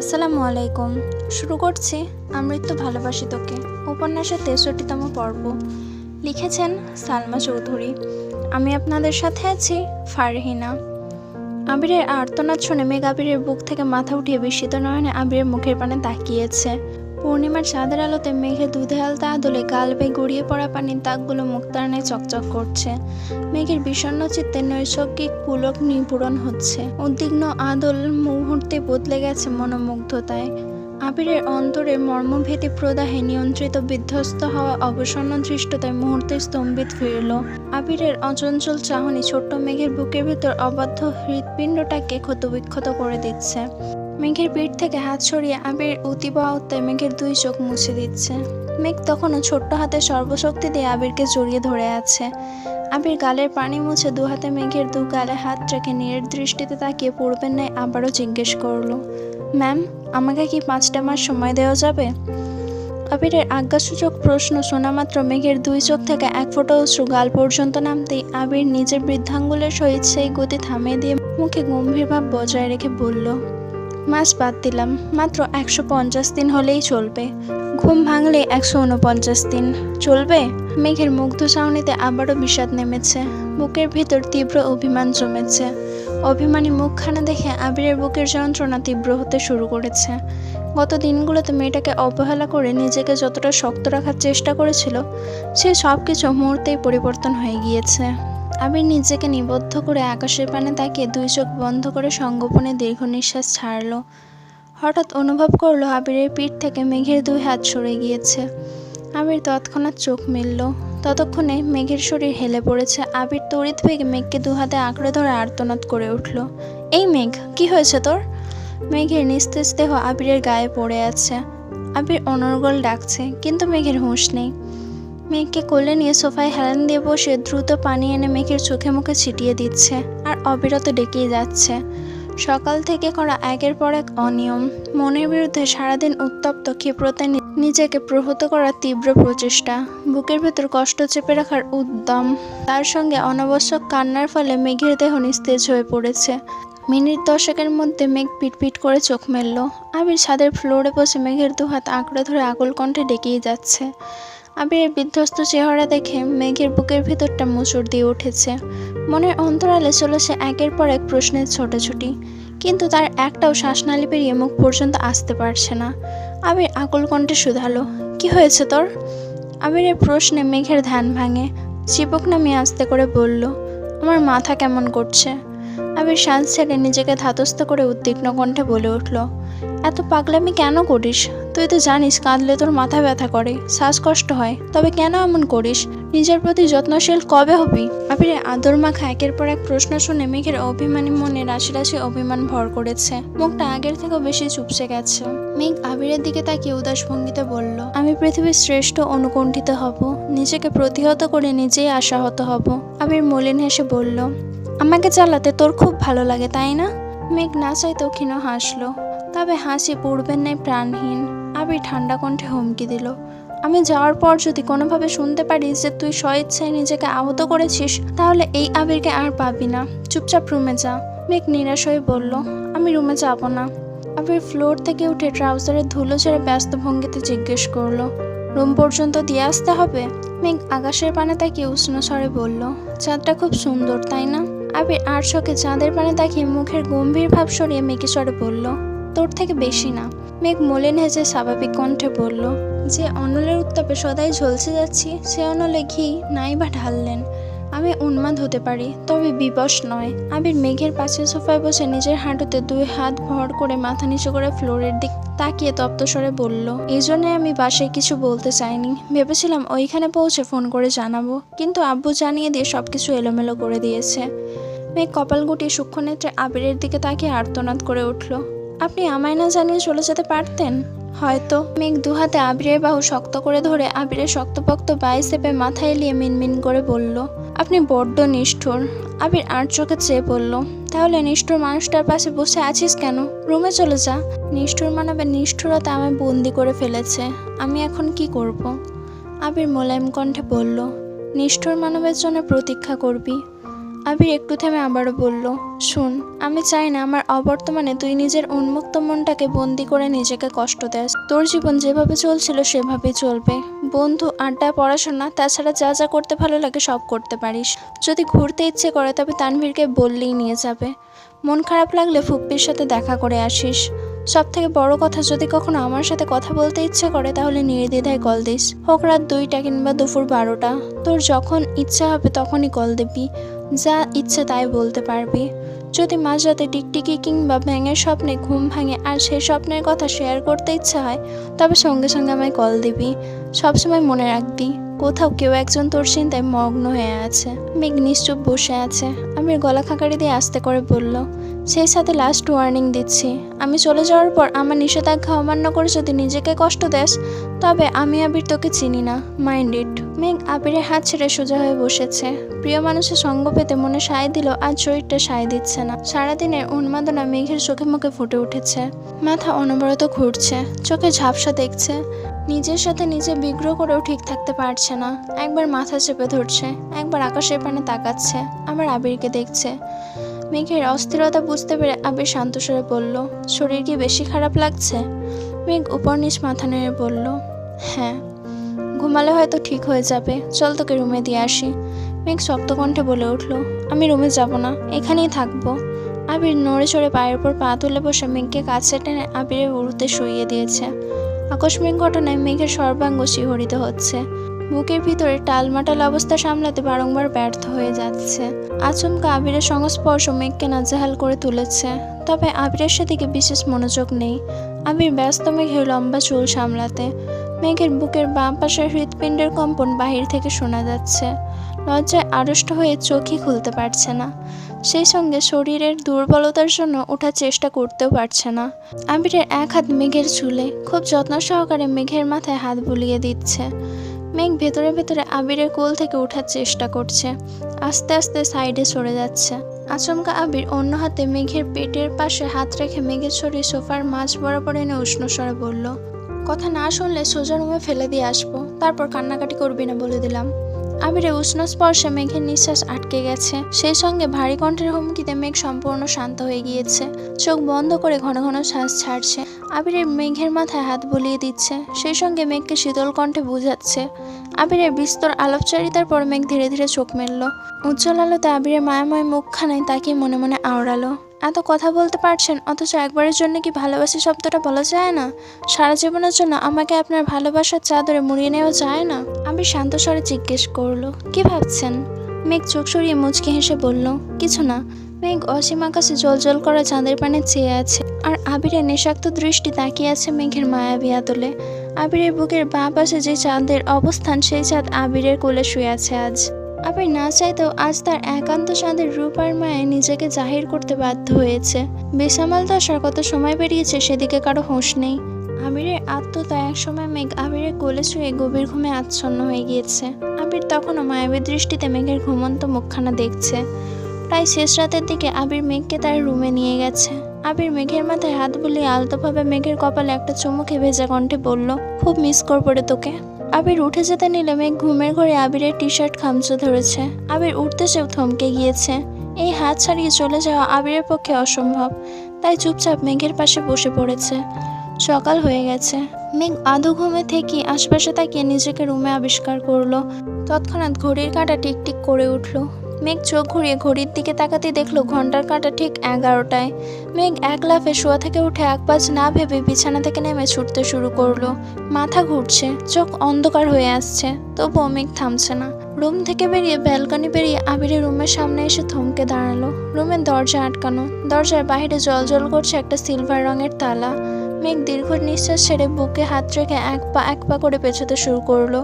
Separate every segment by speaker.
Speaker 1: আসসালামু আলাইকুম। শুরু করছি আমৃত্যু ভালোবাসি তোকে, উপন্যাসের তেষট্টিতম পর্ব। লিখেছেন সালমা চৌধুরী। আমি আপনাদের সাথে আছি ফারহিনা। আবিরের আর্তনাদ শুনে মেঘ আবিরের বুক থেকে মাথা উঠিয়ে বিস্মিত নয়নে আবিরের মুখের পানে তাকিয়েছে। পূর্ণিমার চাঁদের আলোতে মেঘের দুধে আলতা আদলে গাল বেয়ে গড়িয়ে পড়া পানির দাগগুলো মুক্তারণে চকচক করছে। মেঘের বিষণ্ণ চিত্তে নৈসর্গিক পুলক নিপূরণ হচ্ছে। উদ্বিগ্ন আদল মুহূর্তে বদলে গেছে মনোমুগ্ধতায়। আবিরের অন্তরে মর্মভেদী প্রদাহে নিয়ন্ত্রিত বিধ্বস্ত হওয়া অবসন্ন দৃষ্টতায় মুহূর্তে স্তম্ভিত ফিরল। আবিরের অচঞ্চল চাহনি ছোট্ট মেঘের বুকের ভিতর অবাধ্য হৃৎপিণ্ডটাকে ক্ষতবিক্ষত করে দিচ্ছে। মেঘের পিঠ থেকে হাত সরিয়ে আবির অতিবাহত্যায় মেঘের দুই চোখ মুছে দিচ্ছে। মেঘ তখনও ছোট্ট হাতে সর্বশক্তি দিয়ে আবিরকে জড়িয়ে ধরে আছে। আবির গালের পানি মুছে দু হাতে মেঘের দু গালে হাত রেখে নীরের দৃষ্টিতে তাকিয়ে পূর্বের ন্যায় আবারও জিজ্ঞেস করল, ম্যাম, আমাকে কি পাঁচটা মাস সময় দেওয়া যাবে? আবিরের আজ্ঞাসূচক প্রশ্ন শোনা মাত্র মেঘের দুই চোখ থেকে এক ফোঁটা অশ্রু গাল পর্যন্ত নামতেই আবির নিজের বৃদ্ধাঙ্গুলের সহিত সেই গতি থামিয়ে দিয়ে মুখে গম্ভীর ভাব বজায় রেখে বলল মাস বাদ দিলাম। মাত্র একশো পঞ্চাশ দিন হলেই চলবে। ঘুম ভাঙলে একশো উনপঞ্চাশ দিন। চলবে? মেঘের মুগ্ধ চাউনিতে আবারও বিষাদ নেমেছে। বুকের ভিতর তীব্র অভিমান জমেছে। অভিমানী মুখখানা দেখে আবিরের বুকের যন্ত্রণা তীব্র হতে শুরু করেছে। গত দিনগুলোতে মেয়েটাকে অবহেলা করে নিজেকে যতটা শক্ত রাখার চেষ্টা করেছিল, সে সব কিছু মুহূর্তেই পরিবর্তন হয়ে গিয়েছে। আবির নিজেকে নিবদ্ধ করে আকাশের পানে তাকিয়ে দুই চোখ বন্ধ করে সঙ্গোপনে দীর্ঘ নিঃশ্বাস ছাড়লো। হঠাৎ অনুভব করল আবিরের পিঠ থেকে মেঘের দুই হাত সরে গিয়েছে। আবির তৎক্ষণাৎ চোখ মেলল। ততক্ষণে মেঘের শরীর হেলে পড়েছে। আবির তড়িৎ বেগে মেঘকে দু হাতে আঁকড়ে ধরে আর্তনাদ করে উঠল। এই মেঘ, কি হয়েছে তোর? মেঘের নিস্তেজ দেহ আবিরের গায়ে পড়ে আছে। আবির অনর্গল ডাকছে, কিন্তু মেঘের হুঁশ নেই। মেঘকে কোলে নিয়ে সোফায় হেলান দিয়ে বসে দ্রুত পানি এনে মেঘের চোখে মুখে ছিটিয়ে দিচ্ছে আর অবিরত ডেকেই যাচ্ছে। সকাল থেকে করা একের পর এক অনিয়ম। মনের বিরুদ্ধে সারাদিন উত্তপ্ত, ক্ষিপ্রতায় নি- নিজেকে প্রহত করার তীব্র প্রচেষ্টা। বুকের ভেতর কষ্ট চেপে রাখার উদ্যম। তার সঙ্গে অনাবশ্যক কান্নার ফলে মেঘের দেহ নিস্তেজ হয়ে পড়েছে। মিনিট দশকের মধ্যে মেঘ পিটপিট করে চোখ মেলল। আবির ছাদের ফ্লোরে বসে মেঘের দুহাত আঁকড়ে ধরে আকুল কণ্ঠে ডেকেই যাচ্ছে। আবিরের বিধ্বস্ত চেহারা দেখে মেঘের বুকের ভিতরটা মুচুর দিয়ে উঠেছে। মনের অন্তরালে চলেছে একের পর এক প্রশ্নের ছোটাছুটি। কিন্তু তার একটাও শ্বাসনালী পেরিয়ে মুখ পর্যন্ত আসতে পারছে না। আবির আকুল কণ্ঠে শুধালো, কি হয়েছে তোর? আবিরের প্রশ্নে মেঘের ধ্যান ভাঙে। চিপক নামিয়ে আস্তে করে বলল, আমার মাথা কেমন করছে? আবির শ্বাস ছেড়ে নিজেকে ধাতস্থ করে উদ্বিগ্ন কণ্ঠে বলে উঠল, এত পাগলামি কেন করিস? তুই তো জানিস কাঁদলে তোর মাথা ব্যথা করে, শ্বাসকষ্ট হয়। তবে কেন এমন করিস? নিজের প্রতি যত্নশীল কবে হবি? আবিরে আদর মাখা একের পর এক প্রশ্ন শুনে মেঘের অভিমানী মনে রাশি রাশি অভিমান ভর করেছে। মুখটা আগের থেকেও বেশি চুপসে গেছে। মেঘ আবিরের দিকে তাকিয়ে উদাস ভঙ্গিতে বলল, আমি পৃথিবীর শ্রেষ্ঠ অনুকণ্ঠিত হব। নিজেকে প্রতিহত করে নিজেই আশাহত হব। আবির মলিন হেসে বলল, আমাকে চালাতে তোর খুব ভালো লাগে, তাই না? মেঘ না চাইতেও ক্ষীণ হাসলো, তবে হাসি পূর্বের ন্যায় প্রাণহীন। আবির ঠান্ডা কণ্ঠে হুমকি দিল। আমি যাওয়ার পর যদি কোনোভাবে শুনতে পারিস যে তুই স্বইচ্ছায় নিজেকে আহত করেছিস, তাহলে এই আবিরকে আর পাবি না। চুপচাপ রুমে যা। মেঘ নিরাশ হয়ে বলল, আমি রুমে যাব না। আবির ফ্লোর থেকে উঠে ট্রাউজারের ধুলো ছেড়ে ব্যস্ত ভঙ্গিতে জিজ্ঞেস করল, রুম পর্যন্ত দিয়ে আসতে হবে? মেঘ আকাশের পানে তাকিয়ে উষ্ণ স্বরে বলল, চাঁদটা খুব সুন্দর, তাই না? আবির আর চোখে চাঁদের পানে তাকিয়ে মুখের গম্ভীর ভাব সরিয়ে মেঘে স্বরে বলল, তোর থেকে বেশি না। মেঘ মলিন হেসে স্বাভাবিক কণ্ঠে বলল, যে অনলের উত্তাপে সদাই ঝলসে যাচ্ছি, সে অনলে ঘি নাই বা ঢাললেন। আমি উন্মাদ হতে পারি, তবে বিবশ নয়। আবির মেঘের পাশে সোফায় বসে নিজের হাঁটুতে দুই হাত ভর করে মাথা নিচু করে ফ্লোরের দিক তাকিয়ে তপ্তস্বরে বলল এই জন্যে আমি বাসায় কিছু বলতে চাইনি। ভেবেছিলাম ওইখানে পৌঁছে ফোন করে জানাব, কিন্তু আব্বু জানিয়ে দিয়ে সবকিছু এলোমেলো করে দিয়েছে। মেঘ সূক্ষ্ম নেত্রে আবিরের দিকে তাকিয়ে আর্তনাদ করে উঠল আপনি আমায় না জানিয়ে চলে যেতে পারতেন? হয়তো মেঘ দুহাতে আবিরের বাহু শক্ত করে ধরে আবিরের শক্তপোক্ত বাইসেপে মাথা এলিয়ে মিনমিন করে বলল, আপনি বড্ড নিষ্ঠুর। আবির আর চোখে চেয়ে বলল, তাহলে নিষ্ঠুর মানুষটার পাশে বসে আছিস কেন? রুমে চলে যা। নিষ্ঠুর মানবের নিষ্ঠুরতা আমায় বন্দি করে ফেলেছে। আমি এখন কি করব। আবির মোলায়েম কণ্ঠে বলল, নিষ্ঠুর মানবের জন্য প্রতীক্ষা করবি। আবির একটু থেমে আবারও বলল, শুন, আমি চাই না আমার অবর্তমানে তুই নিজের উন্মুক্ত মনটাকে বন্দি করে নিজেকে কষ্ট দেস। তোর জীবন যেভাবে চলছিল সেভাবেই চলবে। বন্ধু, আড্ডা, পড়াশোনা, তাছাড়া যা যা করতে ভালো লাগে সব করতে পারিস। যদি ঘুরতে ইচ্ছে করে তবে তানভীরকে বললেই নিয়ে যাবে। মন খারাপ লাগলে ফুপ্পির সাথে দেখা করে আসিস। সব থেকে বড় কথা, যদি কখনো আমার সাথে কথা বলতে ইচ্ছে করে তাহলে নির্দ্বিধায় কল দিস। হোক রাত দুইটা কিংবা দুপুর বারোটা। তোর যখন ইচ্ছা হবে তখনই কল দিবি। যা ইচ্ছে তাই বলতে পারবি। যদি মাঝরাতে টিকটিকি কিংবা ব্যাঙের স্বপ্নে ঘুম ভাঙে আর সেই স্বপ্নের কথা শেয়ার করতে ইচ্ছা হয়, তবে সঙ্গে সঙ্গে আমায় কল দিবি। সবসময় মনে রাখবি, কোথাও কেউ একজন তোর চিন্তায় মগ্ন হয়ে আছে। মেঘ নিশ্চুপ বসে আছে। আমির গলা খাঁকারি দিয়ে আস্তে করে বলল, সেই সাথে লাস্ট ওয়ার্নিং দিচ্ছি। আমি চলে যাওয়ার পর আমার নিষেধাজ্ঞা অমান্য করে যদি নিজেকে কষ্ট দেস, তবে আমি আবির তোকে চিনি না। মাইন্ড মেঘ আবিরের হাত ছেড়ে সোজা হয়ে বসেছে। প্রিয় মানুষের সঙ্গ পেতে মনে সায় দিল, আর শরীরটা সায় দিচ্ছে না। সারাদিনের উন্মাদনা মেঘের চোখে মুখে ফুটে উঠেছে। মাথা অনবরত ঘুরছে, চোখে ঝাপসা দেখছে। নিজের সাথে নিজে বিগ্রহ করেও ঠিক থাকতে পারছে না। একবার মাথা চেপে ধরছে, একবার আকাশের পানে তাকাচ্ছে, আবার আবিরকে দেখছে। মেঘের অস্থিরতা বুঝতে পেরে আবির শান্তস্বরে বলল, শরীর কি বেশি খারাপ লাগছে? মেঘ উপর নিচ মাথা নেড়ে বলল হ্যাঁ। ঘুমালে হয়তো ঠিক হয়ে যাবে। চল তোকে রুমে দিয়ে আসি। মেঘ শক্ত কণ্ঠে বলে উঠল, আমি রুমে যাব না, এখানেই থাকব। আবির নড়ে চড়ে পায়ের উপর পা তুলে বসে মেঘকে কাছে টেনে আবিরের উড়ুতে শুইয়ে দিয়েছে। আকস্মিক ঘটনায় মেঘের সর্বাঙ্গ শিহরিত হচ্ছে। বুকের ভিতরে টালমাটাল অবস্থা সামলাতে বারংবার ব্যর্থ হয়ে যাচ্ছে। আচমকা আবিরের সংস্পর্শ মেঘকে নাজেহাল করে তুলেছে। তবে আবিরের সেদিকে বিশেষ মনোযোগ নেই। আবির ব্যস্ত মেঘের লম্বা চুল সামলাতে মেঘের বুকের বাম পাশের হৃৎপিণ্ডের কম্পন বাহির থেকে শোনা যাচ্ছে। লজ্জায় আড়ষ্ট হয়ে চোখই খুলতে পারছে না। সেই সঙ্গে শরীরের দুর্বলতার জন্য ওঠার চেষ্টা করতেও পারছে না। আবিরের এক হাত মেঘের চুলে খুব যত্ন সহকারে মেঘের মাথায় হাত বুলিয়ে দিচ্ছে। মেঘ ভেতরে ভেতরে আবিরের কোল থেকে ওঠার চেষ্টা করছে। আস্তে আস্তে সাইডে সরে যাচ্ছে। আচমকা আবির অন্য হাতে মেঘের পেটের পাশে হাত রেখে মেঘের শরীর সোফার মাঝ বরাবর এনে উষ্ণ স্বরে বলল কথা না শুনলে সোজা রুমে ফেলে দিয়ে আসব। তারপর কান্নাকাটি করবি না বলে দিলাম। আবিরে উষ্ণ স্পর্শে মেঘের নিঃশ্বাস আটকে গেছে। সেই সঙ্গে ভারী কণ্ঠের হুমকিতে মেঘ সম্পূর্ণ শান্ত হয়ে গিয়েছে। চোখ বন্ধ করে ঘন ঘন শ্বাস ছাড়ছে। আবিরের মেঘের মাথায় হাত বুলিয়ে দিচ্ছে। সেই সঙ্গে মেঘকে শীতল কণ্ঠে বুঝাচ্ছে। আবিরের বিস্তর আলাপচারিতার পর মেঘ ধীরে ধীরে চোখ মেলল। উজ্জ্বল আলোতে আবিরের মায়াময় মুখখানায় তাকিয়ে মনে মনে আওড়ালো। এত কথা বলতে পারছেন? অথচ একবারের জন্য কি ভালোবাসি শব্দটা বলা যায় না? সারা জীবনের জন্য আমাকে আপনার ভালোবাসার চাদরে মুড়িয়ে নেওয়া যায় না? আমি শান্ত স্বরে জিজ্ঞেস করল, কি ভাবছেন? মেঘ চোখ সরিয়ে মুচকি হেসে বলল, কিছু না। মেঘ অসীম আকাশে জল করা চাঁদের পানে চেয়ে আছে আর আবিরের নেশাক্ত দৃষ্টি তাকিয়ে আছে মেঘের মায়াবী আদলে। আবিরের বুকের বাঁ পাশে যে চাঁদের অবস্থান, সেই চাঁদ আবিরের কোলে শুয়ে আছে আজ। আবির না চাইতেও আজ তার একান্ত চাঁদের রূপার মায়ে নিজেকে জাহির করতে বাধ্য হয়েছে। বেসামাল দশার কত সময় বেরিয়েছে সেদিকে কারও হোঁশ নেই। আবিরের আত্মতা এক সময় মেঘ আবিরের কোলে শুয়ে গভীর ঘুমে আচ্ছন্ন হয়ে গিয়েছে। আবির তখনও মায়াবী দৃষ্টিতে মেঘের ঘুমন্ত মুখখানা দেখছে। প্রায় শেষ রাতের দিকে আবির মেঘকে তার রুমে নিয়ে গেছে। আবির মেঘের মাথায় হাত বুলিয়ে আলতোভাবে মেঘের কপালে একটা চুমুকে ভেজা কণ্ঠে বলল, খুব মিস করব রে তোকে। আবির উঠে যেতে নিলে মেঘ ঘুমের ঘরে আবিরের টি শার্ট খামচে ধরেছে। আবির উঠতে সেও থমকে গিয়েছে। এই হাত ছাড়িয়ে চলে যাওয়া আবিরের পক্ষে অসম্ভব। তাই চুপচাপ মেঘের পাশে বসে পড়েছে। সকাল হয়ে গেছে। মেঘ আধো ঘুমে থেকে আশপাশে তাকিয়ে নিজেকে রুমে আবিষ্কার করল। তৎক্ষণাৎ ঘড়ির কাঁটা টিকটিক করে উঠল। মেঘ চোখ ঘুরিয়ে ঘড়ির দিকে তাকাতে দেখল ঘণ্টার কাঁটা ঠিক এগারোটায়। মেঘ এক লাফে শোয়া থেকে উঠে এক পাঁচ না ভেবে বিছানা থেকে নেমে ছুটতে শুরু করল। মাথা ঘুরছে, চোখ অন্ধকার হয়ে আসছে, তবুও মেঘ থামছে না। রুম থেকে বেরিয়ে ব্যালকনি বেরিয়ে আবিরের রুমের সামনে এসে থমকে দাঁড়াল। রুমের দরজা আটকানো, দরজার বাইরে জল জল করছে একটা সিলভার রঙের তালা। মেঘ দীর্ঘ নিঃশ্বাস ছেড়ে বুকে হাত রেখে এক পা এক পা করে পেছোতে শুরু করল।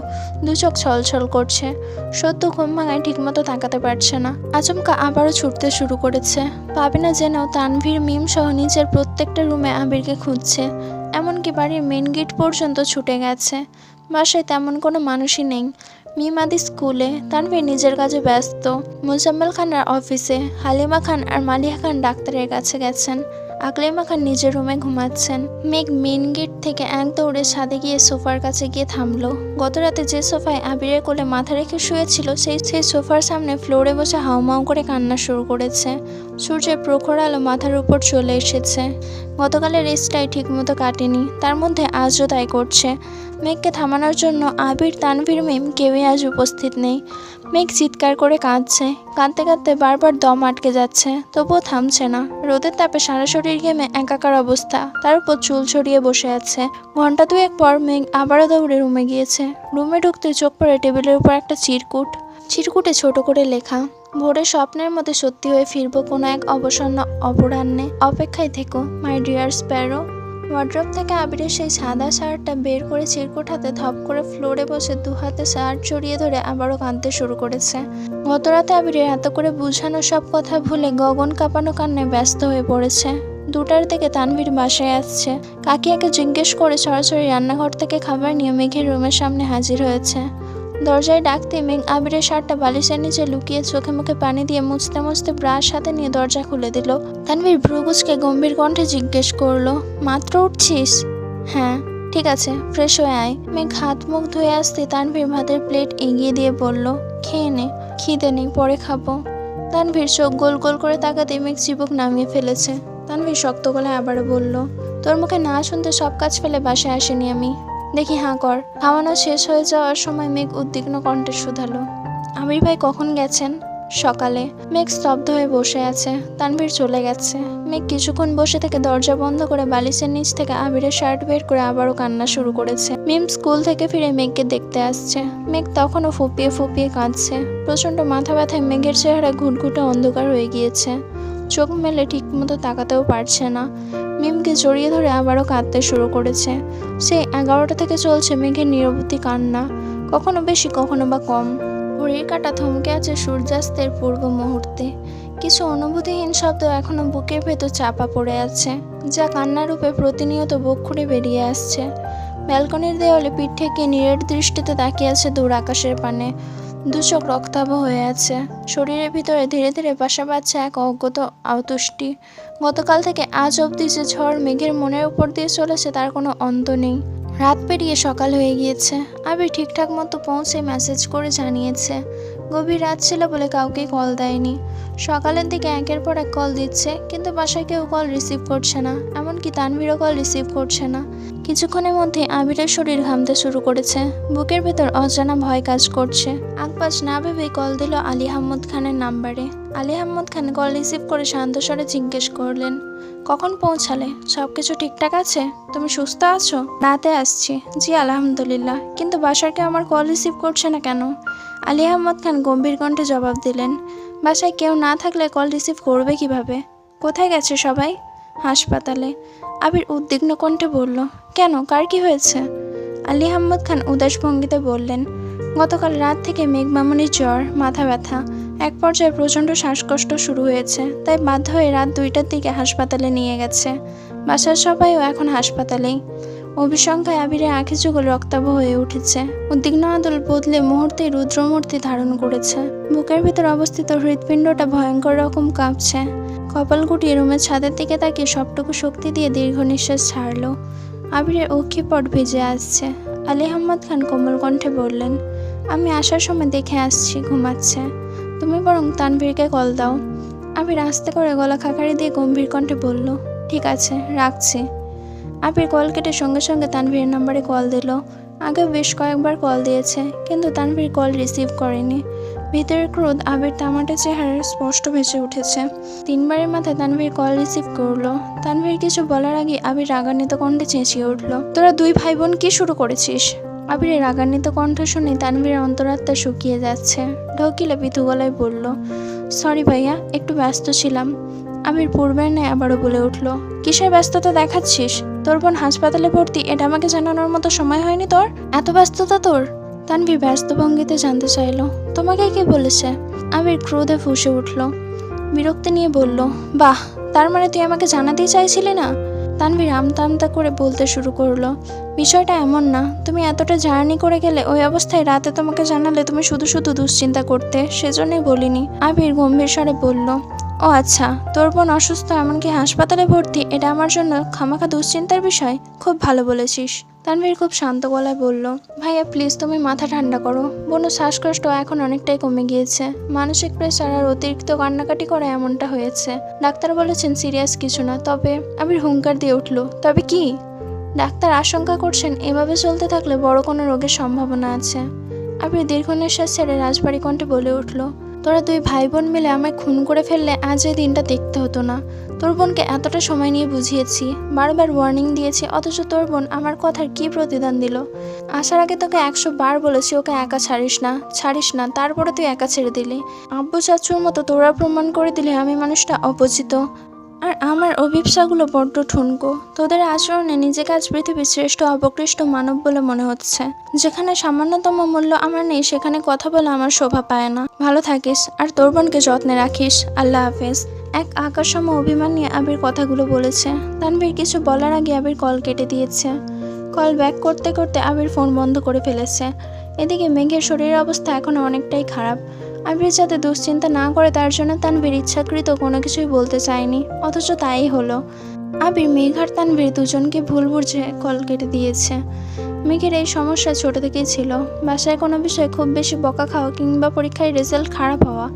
Speaker 1: দু চোখ ছলছল করছে। সত্য ঘুম ভাঙায় ঠিকমতো তাকাতে পারছে না। আচমকা আবারও ছুটতে শুরু করেছে। পাবে না যেন তানভীর মিম সহ নিজের প্রত্যেকটা রুমে আবিরকে খুঁজছে। এমনকি বাড়ির মেন গেট পর্যন্ত ছুটে গেছে। বাসায় তেমন কোনো মানুষই নেই। মিম আদি স্কুলে, তানভীর নিজের কাজে ব্যস্ত। মুজাম্মেল খানার অফিসে, হালিমা খান আর মালিহা খান ডাক্তারের কাছে গেছেন। আকলিমা খান নিজের রুমে ঘুমাচ্ছেন। মেঘ মেন গেট থেকে এক দৌড়ে ছাদে গিয়ে সোফার কাছে গিয়ে থামলো। গত রাতে যে সোফায় আবিরের কোলে মাথা রেখে শুয়েছিল, সেই সেই সোফার সামনে ফ্লোরে বসে হাউমাউ করে কান্না শুরু করেছে। সূর্যের প্রখর আলো মাথার উপর চলে এসেছে। গতকালের রেস্টটাই ঠিকমতো কাটেনি, তার মধ্যে আজও তাই করছে। মেঘকে থামানোর জন্য আবির, তানভীর, মিম কেউই আজ উপস্থিত নেই। মেঘ চিৎকার করে কাঁদছে। কাঁদতে কাঁদতে বারবার দম আটকে যাচ্ছে, তবুও থামছে না। রোদের তাপে সারা শরীর ঘেমে একাকার অবস্থা। তার উপর চুল ছড়িয়ে বসে আছে। ঘণ্টা দুয়েক পর মেঘ আবারও দৌড়ে রুমে গিয়েছে। রুমে ঢুকতে চোখ পড়ে টেবিলের উপর একটা চিরকুট। চিরকুটে ছোট করে লেখা, ভোরে স্বপ্নের মধ্যে সত্যি হয়ে ফিরবো কোনো এক অবসন্ন অপরাহ্নে। অপেক্ষায় থেকো মাই ডিয়ার স্প্যারো ওয়ার্ড্রপ থেকে আবিরের সেই সাদা শার্টটা বের করে চিরকুট হাতে থপ করে ফ্লোরে বসে দু হাতে শার্ট জড়িয়ে ধরে আবারও কাঁদতে শুরু করেছে। গতরাতে আবিরের এত করে বুঝানো সব কথা ভুলে গগন কাঁপানো কান্নে ব্যস্ত হয়ে পড়েছে। দুটার দিকে তানভীর বাসায় আসছে। কাকিয়াকে জিজ্ঞেস করে সরাসরি রান্নাঘর থেকে খাবার নিয়ে মেঘের রুমের সামনে হাজির হয়েছে। দরজায় ডাকতে মেঘ আবিরের শার্টটা বালিশের নিচে লুকিয়ে চোখে মুখে পানি দিয়ে মুছতে মুছতে ব্রাশ হাতে নিয়ে দরজা খুলে দিল। তানভীর ভ্রুগুজকে গম্ভীর কণ্ঠে জিজ্ঞেস করল, মাত্র উঠছিস? হ্যাঁ ঠিক আছে, ফ্রেশ হয়ে আয়। মেঘ হাত মুখ ধুয়ে আসতে তানভীর ভাতের প্লেট এগিয়ে দিয়ে বলল, খেয়ে নে, খিদে নেই, পরে খাব। তানভীর চোখ গোল গোল করে তাকাতে মেঘ চিবুক নামিয়ে ফেলেছে। তানভীর শক্ত গলায় আবারও বলল, তোর মুখে না শুনতে সব কাজ ফেলে বাসায় আসেনি আমি। দেখি হাঁ কর। খাওয়ানো শেষ হয়ে যাওয়ার সময় মেঘ উদ্বিগ্ন কণ্ঠে শুধালো। আমির ভাই কখন গেছেন? সকালে। মেঘ স্তব্ধ হয়ে বসে আছে। তানভীর চলে গেছে। মেঘ কিছুক্ষণ বসে থেকে দরজা বন্ধ করে বালিশের নিচ থেকে আবিরের শার্ট বের করে আবারও কান্না শুরু করেছে। মিম স্কুল থেকে ফিরে মেঘকে দেখতে আসছে। মেঘ তখনও ফুপিয়ে ফুপিয়ে কাঁদছে। প্রচণ্ড মাথা ব্যথায় মেঘের চেহারা ঘুটঘুটে অন্ধকার হয়ে গিয়েছে। চোখ মেলে ঠিকমতো তাকাতেও পারছে না। মিমকে জড়িয়ে ধরে আবারও কাঁদতে শুরু করেছে। সেই এগারোটা থেকে চলছে মেঘের নিরবধি কান্না। কখনো বেশি, কখনো বা কম। ঘড়ির কাটা থমকে আছে সূর্যাস্তের পূর্ব মুহূর্তে। কিছু অনুভূতিহীন শব্দ এখনও বুকের ভেতর চাপা পড়ে আছে, যা কান্নার রূপে প্রতিনিয়ত বুক খুঁড়ে বেরিয়ে আসছে। ব্যালকনির দেওয়ালে পিঠ থেকে নিরেট দৃষ্টিতে তাকিয়ে আছে দূর আকাশের পানে। দু চোখ রক্তাভ হয়ে আছে। শরীরের ভিতরে ধীরে ধীরে বাসা বাঁধছে এক অজ্ঞত আতুষ্টি গতকাল থেকে আজ অবধি যে ঝড় মেঘের মনের উপর দিয়ে চলেছে তার কোনো অন্ত নেই। রাত পেরিয়ে সকাল হয়ে গিয়েছে। আবির ঠিকঠাক মতো পৌঁছে মেসেজ করে জানিয়েছে। গভীর রাত ছিল বলে কাউকে কল দেয়নি। সকালের দিকে একের পর এক কল দিচ্ছে, কিন্তু বাসায় কেউ কল রিসিভ করছে না। এমনকি তানভীরও কল রিসিভ করছে না। কিছুক্ষণের মধ্যে আবিরের শরীর ঘামতে শুরু করেছে। বুকের ভেতর অজানা ভয় কাজ করছে। আকবাজ না ভেবেই কল দিল আলী আহমদ খানের নাম্বারে আলী আহমদ খান কল রিসিভ করে শান্ত স্বরে জিজ্ঞেস করলেন কখন পৌঁছালে? সব কিছু ঠিকঠাক আছে? তুমি সুস্থ আছো? রাতে আসছি। জি, আলহামদুলিল্লাহ। কিন্তু বাসার কেউ আমার কল রিসিভ করছে না কেন? আলী আহমদ খান গম্ভীর কণ্ঠে জবাব দিলেন, বাসায় কেউ না থাকলে কল রিসিভ করবে কীভাবে? কোথায় গেছে সবাই? হাসপাতালে। আবির উদ্বিগ্ন কণ্ঠে বলল, কেন? কার কি হয়েছে? আলী আহমদ খান উদাস ভঙ্গিতে বললেন, গতকাল রাত থেকে মেঘ মামুনির জ্বর, মাথা ব্যথা। এক পর্যায়ে প্রচণ্ড শ্বাসকষ্ট শুরু হয়েছে, তাই বাধ্য হয়ে রাত দুইটার দিকে হাসপাতালে নিয়ে গেছে। বাসার সবাইও এখন হাসপাতালেই। অভিসংখ্যায় আবিরের আঁখি যুগল রক্তাভ হয়ে উঠেছে। উদ্বিগ্ন আদল বদলে মুহূর্তেই রুদ্রমূর্তি ধারণ করেছে। বুকের ভিতর অবস্থিত হৃৎপিণ্ডটা ভয়ঙ্কর রকম কাঁপছে। কপাল গুটিয়ে রুমের ছাদের দিকে তাকিয়ে সবটুকু শক্তি দিয়ে দীর্ঘ নিঃশ্বাস ছাড়ল। আবিরের অক্ষিপট ভিজে আসছে। আলী আহমদ খান কোমল কণ্ঠে বললেন, আমি আসার সময় দেখে আসছি, ঘুমাচ্ছে। তুমি বরং তানভীরকে কল দাও। আবির আস্তে করে গলা খাখারি দিয়ে গম্ভীর কণ্ঠে বলল, ঠিক আছে, রাখছি। আবির কল কেটে সঙ্গে সঙ্গে তানভীরের নম্বরে কল দিল। আগে বেশ কয়েকবার কল দিয়েছে, কিন্তু তানভীর কল রিসিভ করেনি। ভিতরের ক্রোধ আবির তামাটে চেহারায় স্পষ্ট ভেসে উঠেছে। তিনবারের মাথায় তানভীর কল রিসিভ করল। তানভীর কিছু বলার আগে আবির রাগান্বিত কণ্ঠে চেঁচিয়ে উঠল, তোরা দুই ভাই বোন কি শুরু করেছিস? আবিরের রাগান্বিত কণ্ঠ শুনে তানভীরের অন্তরাত্মা শুকিয়ে যাচ্ছে। ঢকিলে পিথু গলায় বলল, সরি ভাইয়া, একটু ব্যস্ত ছিলাম। আবির পূর্বের ন্যায় আবারও বলে উঠল, কিসের ব্যস্ততা দেখাচ্ছিস? তোর বোন হাসপাতালে ভর্তি, এটা আমাকে জানানোর মতো সময় হয়নি তোর? এত ব্যস্ততা তোর? তানভীর ব্যস্ত ভঙ্গিতে জানতে চাইলো, তোমাকে কে বলেছে? আবির ক্রোধে ফুসে উঠল, বিরক্তি নিয়ে বলল, বাহ, তার মানে তুই আমাকে জানাতেই চাইছিলি না? তানভীর আমতা আমতা করে বলতে শুরু করল, বিষয়টা এমন না, তুমি এতটা জার্নি করে গেলে ওই অবস্থায় রাতে তোমাকে জানালে তুমি শুধু শুধু দুশ্চিন্তা করতে? সেজন্যই বলিনি। আবির গম্ভীর স্বরে বলল, ও আচ্ছা তোর বোন অসুস্থ এমনকি হাসপাতালে ভর্তি, এটা আমার জন্য খামাখা দুশ্চিন্তার বিষয়? খুব ভালো বলেছিস। তানভীর খুব শান্ত গলায় বলল, ভাইয়া প্লিজ তুমি মাথা ঠান্ডা করো। বোনও শ্বাসকষ্ট এখন অনেকটাই কমে গিয়েছে। মানসিক প্রেশার আর অতিরিক্ত কান্নাকাটি করে এমনটা হয়েছে। ডাক্তার বলেছেন সিরিয়াস কিছু না, তবে আবির হুঙ্কার দিয়ে উঠল, তবে কি? ডাক্তার আশঙ্কা করছেন, এভাবে চলতে থাকলে বড় কোনো রোগের সম্ভাবনা আছে। আবির দীর্ঘ নিঃশ্বাস ছেড়ে রাজবাড়ি কণ্ঠে বলে উঠল তোরা দুই ভাই বোন মিলে আমায় খুন করে ফেললে আজ এই দিনটা দেখতে হতো না। তোর বোনকে এতটা সময় নিয়ে বুঝিয়েছি, বারবার ওয়ার্নিং দিয়েছি, অথচ তোর বোন আমার কথার কি প্রতিদান দিল? আসার আগে তোকে একশো বার বলেছি ওকে একা ছাড়িস না ছাড়িস না, তারপরে তুই একা ছেড়ে দিলি। আব্বু চাচুর মতো তোরা প্রমাণ করে দিলে আমি মানুষটা অপচিত আর আমার অভিপ্সাগুলো বড্ড ঠুনকো। তোদের আচরণে নিজেকে আজ পৃথিবীর শ্রেষ্ঠ অবকৃষ্ট মানব বলে মনে হচ্ছে। যেখানে সামান্যতম মূল্য আমার নেই, সেখানে কথা বলে আমার শোভা পায় না। ভালো থাকিস, আর তোর বোনকে যত্নে রাখিস। আল্লাহ হাফেজ। এক আকাশসম অভিমান নিয়ে আবির কথাগুলো বলেছে। তানবীর কিছু বলার আগে আবির কল কেটে দিয়েছে। কল ব্যাক করতে করতে আবির ফোন বন্ধ করে ফেলেছে। এদিকে মেঘের শরীরের অবস্থা এখনও অনেকটাই খারাপ। আবির যাতে দুশ্চিন্তা না করে, তার জন্য তানভীর ইচ্ছাকৃত কোনো কিছুই বলতে চায়নি। অথচ তাই হলো। আবির, মেঘ আর তানভীর দুজনকে ভুল বুঝে কল কেটে দিয়েছে। মেঘের এই সমস্যা ছোট থেকেই ছিল। বাসায় কোনো বিষয়ে খুব বেশি বকা খাওয়া কিংবা পরীক্ষায় রেজাল্ট খারাপ হওয়া,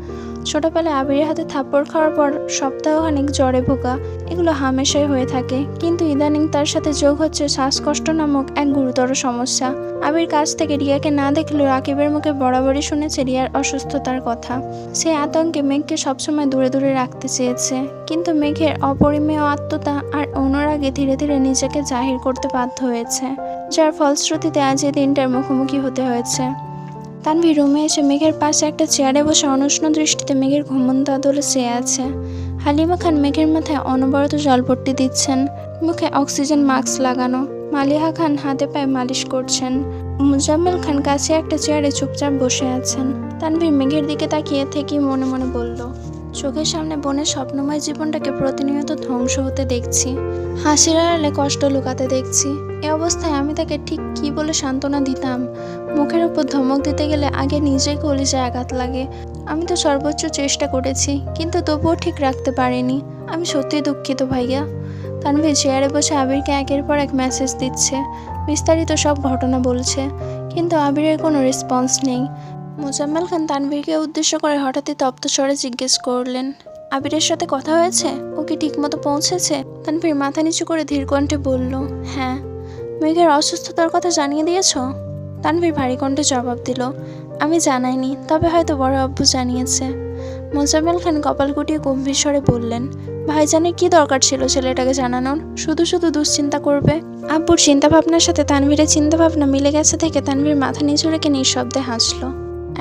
Speaker 1: ছোটবেলায় আবিরের হাতে থাপ্পড় খাওয়ার পর সপ্তাহখানিক জ্বরে ভোগা, এগুলো হামেশাই হয়ে থাকে। কিন্তু ইদানিং তার সাথে যোগ হচ্ছে শ্বাসকষ্ট নামক এক গুরুতর সমস্যা। আবির কাছ থেকে রিয়াকে না দেখলেও রাকিবের মুখে বরাবরই শুনেছে রিয়ার অসুস্থতার কথা। সে আতঙ্কে মেঘকে সবসময় দূরে দূরে রাখতে চেয়েছে। কিন্তু মেঘের অপরিমেয় আত্মতা আর অনুরাগে ধীরে ধীরে নিজেকে জাহির করতে বাধ্য হয়েছে, যার ফলশ্রুতিতে আজ এই দিনটার মুখোমুখি হতে হয়েছে। তানভি রুমে এসে মেঘের পাশে একটা চেয়ারে বসে অনুষ্ণ দৃষ্টিতে মেঘের ঘুমন্ত আদলে চেয়ে আছে। হালিমা খান মেঘের মাথায় অনবরত জলপট্টি দিচ্ছেন, মুখে অক্সিজেন মাস্ক লাগানো। মালিহা খান হাতে পায়ে মালিশ করছেন। মুজাম্মেল খান কাছে একটা চেয়ারে চুপচাপ বসে আছেন। তানভীর মেঘের দিকে তাকিয়ে থেকেই মনে মনে বলল, চোখের সামনে বোনের স্বপ্নময় জীবনটাকে প্রতিনিয়ত ধ্বংস হতে দেখছি। হাসির আড়ালে কষ্ট লুকাতে দেখছি। এ অবস্থায় আমি তাকে ঠিক কি বলে সান্ত্বনা দিতাম? মুখের উপর ধমক দিতে গেলে আগে নিজেই কলিজায় আঘাত লাগে। আমি তো সর্বোচ্চ চেষ্টা করেছি, কিন্তু তবুও ঠিক রাখতে পারিনি। আমি সত্যিই দুঃখিত ভাইয়া। তানভীর চেয়ারে বসে আবিরকে একের পর এক মেসেজ দিচ্ছে। বিস্তারিত সব ঘটনা বলছে, কিন্তু আবিরের কোনো রেসপন্স নেই। মোজাম্মেল খান তানভীরকে উদ্দেশ্য করে হঠাৎই তপ্ত স্বরে জিজ্ঞেস করলেন, আবিরের সাথে কথা হয়েছে? ও কি ঠিকমতো পৌঁছেছে? তানভীর মাথা নিচু করে ধীর কণ্ঠে বলল হ্যাঁ। মেঘের অসুস্থতার কথা জানিয়ে দিয়েছ? তানভীর ভারী কণ্ঠে জবাব দিল, আমি জানাইনি, তবে হয়তো বড় আব্বু জানিয়েছে। মোজাম্মেল খান কপাল কুটিয়ে গম্ভীর স্বরে বললেন, ভাইজানের কি দরকার ছিল ছেলেটাকে জানানোর? শুধু শুধু দুশ্চিন্তা করবে? আব্বুর চিন্তাভাবনার সাথে তানভীরের চিন্তাভাবনা মিলে গেছে থেকে তানভীর মাথা নিচু রেখে নিঃশব্দে হাসলো।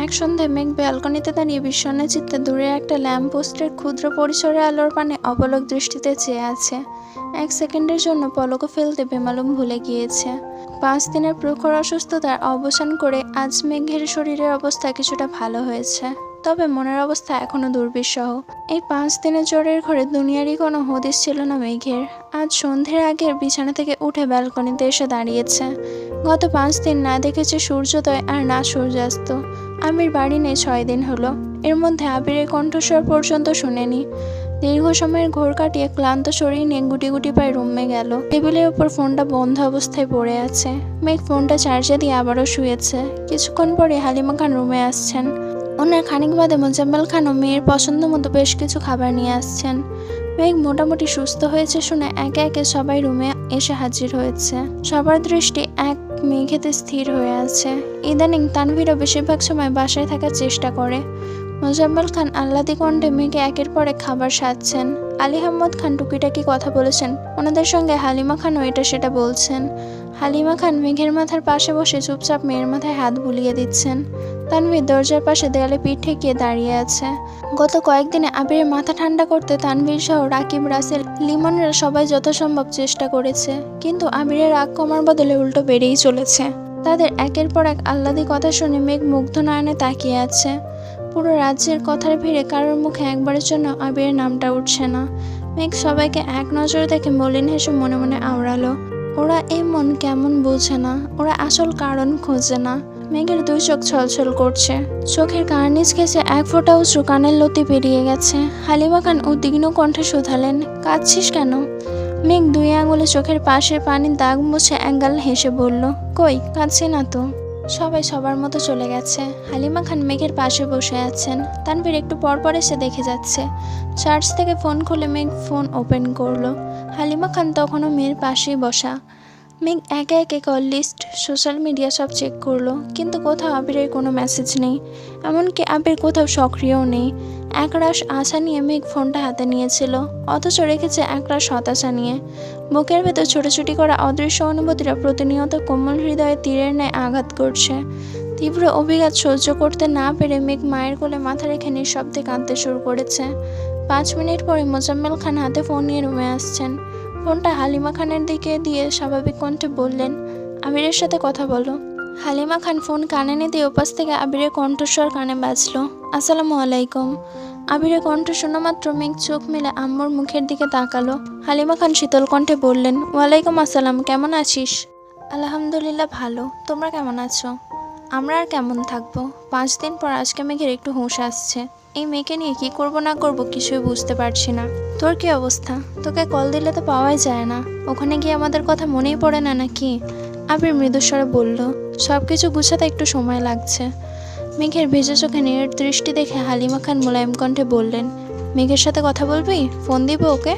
Speaker 1: এক সন্ধ্যায় মেঘ ব্যালকনিতে দাঁড়িয়ে বিষণ্ণ চিত্তে দূরে একটা ল্যাম্প পোস্টের ক্ষুদ্র পরিসরে আলোর পানে অবলক দৃষ্টিতে চেয়ে আছে। এক সেকেন্ডের জন্য পলকও ফেলতে বেমালুম ভুলে গিয়েছে। পাঁচ দিনের প্রখর অসুস্থতার অবসান করে আজ মেঘের শরীরের অবস্থা কিছুটা ভালো হয়েছে। তবে মনের অবস্থা এখনও দুর্বিষহ। এই পাঁচ দিনের জ্বরের ঘরে দুনিয়ারই কোনো হদিস ছিল না মেঘের। আজ সন্ধ্যের আগের বিছানা থেকে উঠে ব্যালকনিতে এসে দাঁড়িয়েছে। গত পাঁচ দিন না দেখেছে সূর্যোদয় আর না সূর্যাস্ত। আমির বাড়ি নেই ছয় দিন হলো। এর মধ্যে আবিরের কণ্ঠস্বর পর্যন্ত শুনেনি। দীর্ঘ সময়ের ঘোর কাটিয়ে ক্লান্ত শরীর নিয়ে গুটি গুটি পায়ে রুমে গেল। টেবিলের উপর ফোনটা বন্ধ অবস্থায় পড়ে আছে। মেঘ ফোনটা চার্জে দিয়ে আবারও শুয়েছে। কিছুক্ষণ পরে হালিমা খান রুমে আসছেন। ওনার খানিক বাদে মোজাম্মেল খানও মেয়ের পছন্দ মতো বেশ কিছু খাবার নিয়ে আসছেন। মেঘ মোটামুটি সুস্থ হয়েছে শুনে একে একে সবাই রুমে এসে হাজির হয়েছে। সবার দৃষ্টি এক মেঘেতে স্থির হয়ে আছে। ইদানিং তানভীরও বেশিরভাগ সময় বাসায় থাকার চেষ্টা করে। মোজাম্মেল খান আহ্লাদি কণ্ঠে মেঘে একের পর এক খাবার সাজছেন। আলী আহমদ খান টুকিটাকি কথা বলেছেন, ওনাদের সঙ্গে হালিমা খানও এটা সেটা বলছেন। হালিমা খান মেঘের মাথার পাশে বসে চুপচাপ মেয়ের মাথায় হাত বুলিয়ে দিচ্ছেন। তানভীর দরজার পাশে দেয়ালে পিঠ ঠেকিয়ে দাঁড়িয়ে আছে। গত কয়েকদিনে আবিরের মাথা ঠান্ডা করতে তানভীর সহ রাকিব রাসেল, লিমনরা সবাই যথাসম্ভব চেষ্টা করেছে, কিন্তু আবিরের রাগ কমার বদলে উল্টো বেড়েই চলেছে। তাদের একের পর এক আহ্লাদি কথা শুনে মেঘ মুগ্ধ নয়নে তাকিয়ে আছে। পুরো রাজ্যের কথার ভিড়ে কারোর মুখে একবারের জন্য আবিরের নামটা উঠছে না। মেঘ সবাইকে এক নজর দেখে মলিন হেসে মনে মনে আওড়ালো। ওরা এমন মন কেমন বোঝে না, ওরা আসল কারণ খোঁজে না। মেঘের দুই চোখ ছলছল করছে। চোখের কার্নিজ গেছে এক ফোঁটা উঁচু কানের লতি পেরিয়ে গেছে। হালিমা খান উদ্বিগ্ন কণ্ঠে শোধালেন, কাঁদছিস কেন? মেঘ দুই আঙুলে চোখের পাশের পানির দাগ মুছে একগাল হেসে বলল, কই, কাঁদছি না তো। সবাই সবার মতো চলে গেছে। হালিমা খান মেঘের পাশে বসে আছেন। তানভীর একটু পরপর পর এসে দেখে যাচ্ছে। চার্জ থেকে ফোন খুলে মেঘ ফোন ওপেন করল। হালিমা খান তখনও মেয়ের পাশেই বসা। মেঘ একে একে কল লিস্ট সোশ্যাল মিডিয়া সব চেক করল, কিন্তু কোথাও আবিরের কোনো মেসেজ নেই। এমনকি আবির কোথাও সক্রিয়ও নেই। একরাশ আশা নিয়ে মেঘ ফোনটা হাতে নিয়েছিল, অথচ রেখেছে একরাশ হতাশা নিয়ে। বুকের ভেতর ছোটাছুটি করা অদৃশ্য অনুভূতিরা প্রতিনিয়ত কোমল হৃদয়ে তীরের ন্যায় আঘাত করছে। তীব্র অভিঘাত সহ্য করতে না পেরে মেঘ মায়ের কোলে মাথা রেখে নিঃশব্দে কাঁদতে শুরু করেছে। পাঁচ মিনিট পরে মোজাম্মেল খান হাতে ফোন নিয়ে রুমে আসছেন। ফোনটা হালিমা খানের দিকে দিয়ে স্বাভাবিক কণ্ঠে বললেন আবিরের সাথে কথা বলো। হালিমা খান ফোন কানে নিতে ওপাশ থেকে আবিরের কণ্ঠস্বর কানে বাজলো, আসসালামু আলাইকুম। আবিরের কণ্ঠ শোনা মাত্র মেঘ চোখ মেলে আম্মুর মুখের দিকে তাকালো। হালিমা খান শীতল কণ্ঠে বললেন, ওয়ালাইকুম আসসালাম, কেমন আছিস? আলহামদুলিল্লাহ ভালো। তোমরা কেমন আছো? আমরা আর কেমন থাকব? পাঁচ দিন পর আজকে মেঘের একটু হুঁশ আসছে। এই মেয়েকে নিয়ে কি করব না করব কিছুই বুঝতে পারছি না। তোর কি অবস্থা? তোকে কল দিলে তো পাওয়াই যায় না। ওখানে গিয়ে আমাদের কথা মনেই পড়ে না নাকি? আবির মৃদুস্বরে বলল সব কিছু গুছাতে একটু সময় লাগছে। মেঘের ভেজা চোখে নীরের দৃষ্টি দেখে হালিমা খান মোলায়েম কণ্ঠে বললেন, মেঘের সাথে কথা বলবি? ফোন দিব ওকে?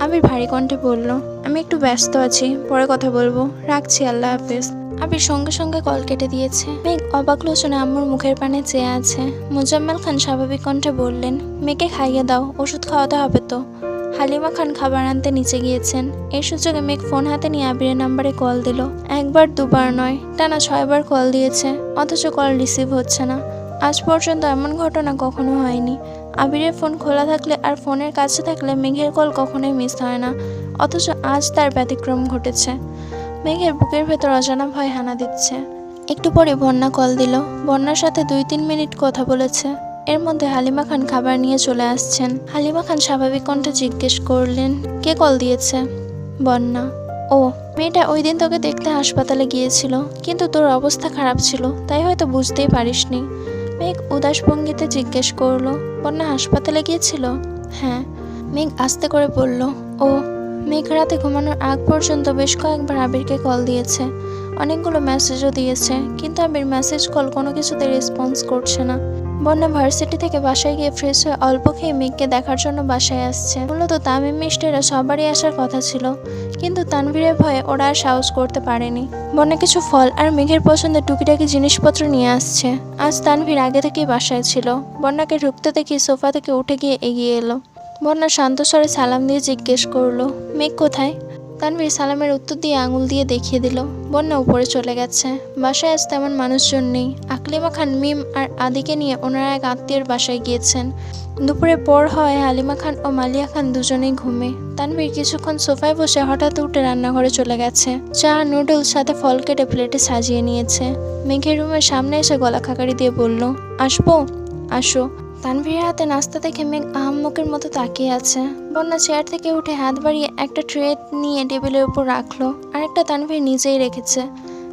Speaker 1: আবির ভারী কণ্ঠে বলল, আমি একটু ব্যস্ত আছি, পরে কথা বলব। রাখছি, আল্লাহ হাফেজ। আবির সঙ্গে সঙ্গে কল কেটে দিয়েছে। মেঘ অবাক লোচনে আম্মুর মুখের পানে চেয়ে আছে। মোজাম্মেল খান স্বাভাবিক কণ্ঠে বললেন, মেয়েকে খাইয়ে দাও, ওষুধ খাওয়াতে হবে তো। হালিমা খান খাবার আনতে নিচে গিয়েছেন। এই সুযোগে মেঘ ফোন হাতে নিয়ে আবিরের নাম্বারে কল দিল। একবার, দুবার নয়, টানা ছয়বার কল দিয়েছে, অথচ কল রিসিভ হচ্ছে না। আজ পর্যন্ত এমন ঘটনা কখনো হয়নি। আবিরের ফোন খোলা থাকলে আর ফোনের কাছে থাকলে মেঘের কল কখনোই মিস হয় না। অথচ আজ তার ব্যতিক্রম ঘটেছে। মেঘের বুকের ভেতর অজানা ভয় হানা দিচ্ছে। একটু পরে বন্যা কল দিল। বন্যার সাথে দুই তিন মিনিট কথা বলেছে। এর মধ্যে হালিমা খান খাবার নিয়ে চলে আসছেন। হালিমা খান স্বাভাবিক কণ্ঠে জিজ্ঞেস করলেন, কে কল দিয়েছে? বন্যা, ও, মেয়েটা ওই দিন তোকে দেখতে হাসপাতালে গিয়েছিল, কিন্তু তোর অবস্থা খারাপ ছিল, তাই হয়তো বুঝতেই পারিসনি। মেঘ উদাস ভঙ্গিতে জিজ্ঞেস করল, বন্যা হাসপাতালে গিয়েছিল? হ্যাঁ। মেঘ আস্তে করে বলল, ও মেঘ রাতে ঘুমানোর আগ পর্যন্ত বেশ কয়েকবার আবিরকে কল দিয়েছে। অনেকগুলো মেসেজও দিয়েছে, কিন্তু আবির মেসেজ কল কোনো কিছুতে রেসপন্স করছে না। বন্যা ভার্সিটি থেকে বাসায় গিয়ে ফ্রেশ হয়ে অল্প খেয়ে মেঘকে দেখার জন্য বাসায় আসছে। মূলত তামিম মিষ্টিরা সবারই আসার কথা ছিল, কিন্তু তানভীরের ভয়ে ওরা আর সাহস করতে পারেনি। বন্যা কিছু ফল আর মেঘের পছন্দের টুকিটাকি জিনিসপত্র নিয়ে আসছে। আজ তানভীর আগে থেকেই বাসায় ছিল। বন্যাকে ঢুকতে দেখি সোফা থেকে উঠে গিয়ে এগিয়ে এলো। বন্যা শান্ত স্বরে সালাম দিয়ে জিজ্ঞেস করল, মেঘ কোথায়? তানভীর সালামের উত্তর দিয়ে আঙুল দিয়ে দেখিয়ে দিল, বন্যা উপরে চলে গেছে। বাসায় আজ তেমন মানুষজন নেই। আকলিমা খান, মিম আর আদিকে নিয়ে ওনারা এক আত্মীয়ের বাসায় গিয়েছেন। দুপুরে পর হয় হালিমা খান ও মালিয়া খান দুজনেই ঘুমে। তানভীর কিছুক্ষণ সোফায় বসে হঠাৎ উঠে রান্নাঘরে চলে গেছে। চা, নুডলস, সাথে ফল কেটে প্লেটে সাজিয়ে নিয়েছে। মেঘের রুমের সামনে এসে গলা খাকারি দিয়ে বলল, আসব? আসো। তানভীরের হাতে নাস্তা দেখে মেঘ আহাম্মকের মতো তাকিয়ে আছে। বন্যা চেয়ার থেকে উঠে হাত বাড়িয়ে একটা ট্রে নিয়ে টেবিলের উপর রাখল। আর একটা তানভীর নিজেই রেখেছে।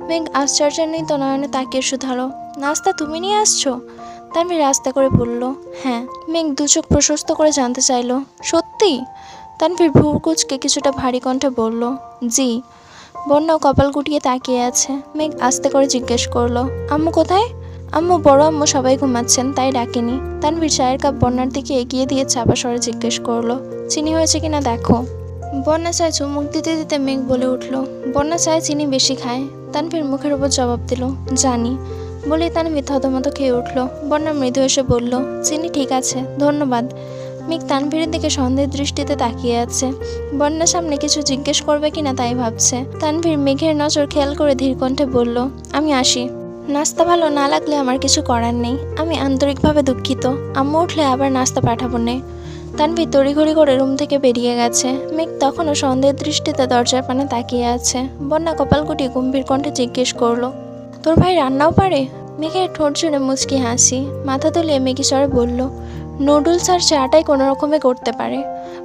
Speaker 1: মেঘ আশ্চর্যান্বিত নয়নে তাকিয়ে শুধালো, নাস্তা তুমি নিয়ে আসছো? তানভীর আস্তে করে বলল হ্যাঁ। মেঘ দু চোখ প্রশস্ত করে জানতে চাইলো, সত্যি? তানভীর ভ্রু কুচকে কিছুটা ভারী কণ্ঠে বলল, জি। বন্যাও কপাল গুটিয়ে তাকিয়ে আছে। মেঘ আস্তে করে জিজ্ঞেস করল, আম্মু কোথায়? আম্মু, বড় আম্মু সবাই ঘুমাচ্ছেন, তাই ডাকেনি। তানভীর চায়ের কাপ বন্যার দিকে এগিয়ে দিয়ে চাপা স্বরে জিজ্ঞেস করল, চিনি হয়েছে কিনা দেখো? বন্যা চায় চুমুক দিতে দিতে মেঘ বলে উঠল, বন্যা চায় চিনি বেশি খায়। তানভীর মুখের উপর জবাব দিল, জানি। বলে তানভীর থতমত খেয়ে উঠল বন্যা মৃদু এসে বলল, চিনি ঠিক আছে, ধন্যবাদ। মেঘ তানভীরের দিকে সন্দেহের দৃষ্টিতে তাকিয়ে আছে বন্যার সামনে কিছু জিজ্ঞেস করবে কিনা তাই ভাবছে। তানভীর মেঘের নজর খেয়াল করে ধীরকণ্ঠে বলল, আমি আসি। নাস্তা ভালো না লাগলে আমার কিছু করার নেই। আমি আন্তরিকভাবে দুঃখিত। আম্মু উঠলে আবার নাস্তা পাঠাবো নে। তানভীর তড়িঘড়ি করে রুম থেকে বেরিয়ে গেছে। মেঘ তখনও সন্দেহের দৃষ্টিতে দরজার পানে তাকিয়ে আছে। বন্যা কপাল গুটিয়ে গম্ভীর কণ্ঠে জিজ্ঞেস করল, তোর ভাই রান্নাও পারে? মেঘের ঠোঁট জুড়ে মুচকি হাসি। মাথা তুলিয়ে মেঘি স্বরে বলল, নুডলস আর চাটাই কোনো রকমে করতে পারে।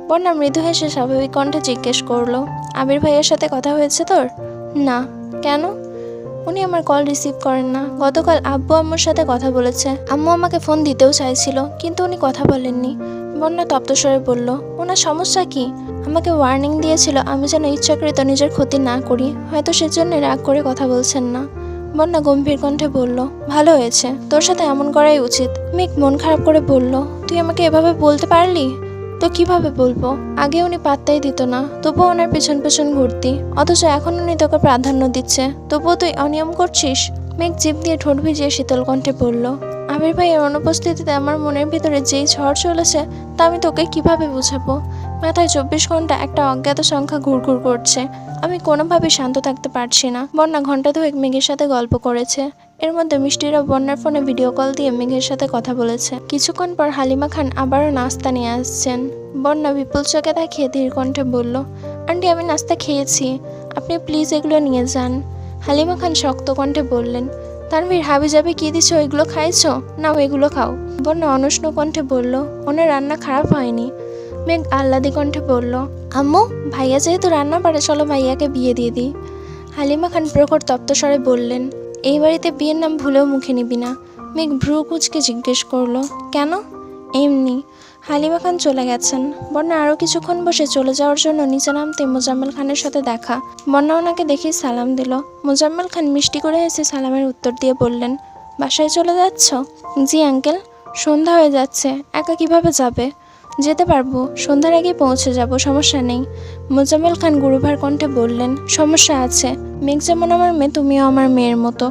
Speaker 1: বন্যা মৃদু হেসে স্বাভাবিক কণ্ঠে জিজ্ঞেস করল, আবির ভাইয়ের সাথে কথা হয়েছে তোর? না। কেন? উনি আমার কল রিসিভ করেন না। গতকাল আব্বু আম্মুর সাথে কথা বলেছে। আম্মু আমাকে ফোন দিতেও চাইছিল, কিন্তু উনি কথা বলেননি। বন্যা তপ্তস্বরে বলল, ওনার সমস্যা কি? আমাকে ওয়ার্নিং দিয়েছিল, আমি যেন ইচ্ছাকৃত নিজের ক্ষতি না করি। হয়তো সেজন্য রাগ করে কথা বলছেন না। বন্যা গম্ভীর কণ্ঠে বলল, ভালো হয়েছে। তোর সাথে এমন করাই উচিত। মেঘ মন খারাপ করে বলল, তুই আমাকে এভাবে বলতে পারলি? তো কীভাবে বলব? আগে উনি পাত্তাই দিত না, তবুও ওনার পেছন পেছন ঘুরতি। অথচ এখন উনি তোকে প্রাধান্য দিচ্ছে। তবুও তুই অনিয়ম করছিস? মেঘ জিপ দিয়ে ঠোঁট ভিজিয়ে শীতল কণ্ঠে বলল আবির ভাইয়ের অনুপস্থিতিতে আমার মনের ভিতরে যেই ঝড় চলেছে, তা আমি তোকে কীভাবে বুঝাবো? মাথায় চব্বিশ ঘণ্টা একটা অজ্ঞাত সংখ্যা ঘুরঘুর করছে। আমি কোনোভাবে শান্ত থাকতে পারছি না। বন্যা ঘণ্টা দুয়েক মেঘের সাথে গল্প করেছে। এর মধ্যে মিষ্টিরা বন্যার ফোনে ভিডিও কল দিয়ে মেঘের সাথে কথা বলেছে। কিছুক্ষণ পর হালিমা খান আবারও নাস্তা নিয়ে আসছেন। বন্যা বিপুল চোখে তাকিয়ে ধীর কণ্ঠে বলল, আন্টি, আমি নাস্তা খেয়েছি। আপনি প্লিজ এগুলো নিয়ে যান। হালিমা খান শক্ত কণ্ঠে বললেন, তানভীর হাবি যাবে কি দিছো? এগুলো খাইছো? না এগুলো খাও। বন্যা অনুষ্ণ কণ্ঠে বলল, ওনার রান্না খারাপ হয়নি। মেঘ আহ্লাদি কণ্ঠে বলল, আম্মু, ভাইয়া যেহেতু রান্না পারে, চলো ভাইয়াকে বিয়ে দিয়ে দিই। হালিমা খান প্রখর তপ্তস্বরে বললেন এই বাড়িতে বিয়ের নাম ভুলেও মুখে নিবি না। মেঘ ভ্রু কুচকে জিজ্ঞেস করল, কেন? এমনি, হালিমা খান চলে গেছেন। বন্যা আরও কিছুক্ষণ বসে চলে যাওয়ার জন্য নিচে নামতে মোজাম্মেল খানের সাথে দেখা। বন্যা ওনাকে দেখে সালাম দিল। মোজাম্মেল খান মিষ্টি করে এসে সালামের উত্তর দিয়ে বললেন, বাসায় চলে যাচ্ছ? জি, আঙ্কেল। সন্ধ্যা হয়ে যাচ্ছে। একা কীভাবে যাবে? যেতে পারব। সন্ধ্যার আগে পৌঁছে যাব, সমস্যা নেই। মোজাম্মেল খান গুরুভার কণ্ঠে বললেন, সমস্যা আছে। মেঘ যেমন আমার মেয়ে, তুমিও আমার মেয়ের মতো।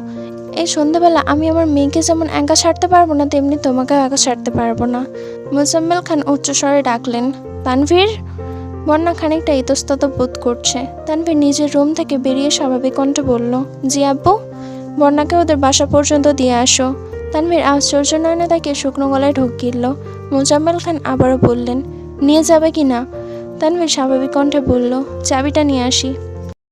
Speaker 1: এই সন্ধ্যাবেলা আমি আমার মেয়েকে যেমন একা ছাড়তে পারব না, তেমনি তোমাকেও একা ছাড়তে পারব না। মোজাম্মেল খান উচ্চস্বরে ডাকলেন, তানভীর? বন্যা খানিকটা ইতস্তত বোধ করছে। তানভীর নিজের রুম থেকে বেরিয়ে স্বাভাবিক কণ্ঠে বলল, জি আব্বু, বন্যাকে ওদের বাসা পর্যন্ত দিয়ে আসো। তানভীর আশ্চর্য নয়নে তাকে শুকনো গলায় ঢোক গিলল মোজাম্মেল খান আবারও বললেন, নিয়ে যাবে কি না? তানভীর স্বাভাবিক কণ্ঠে বলল, চাবিটা নিয়ে আসি।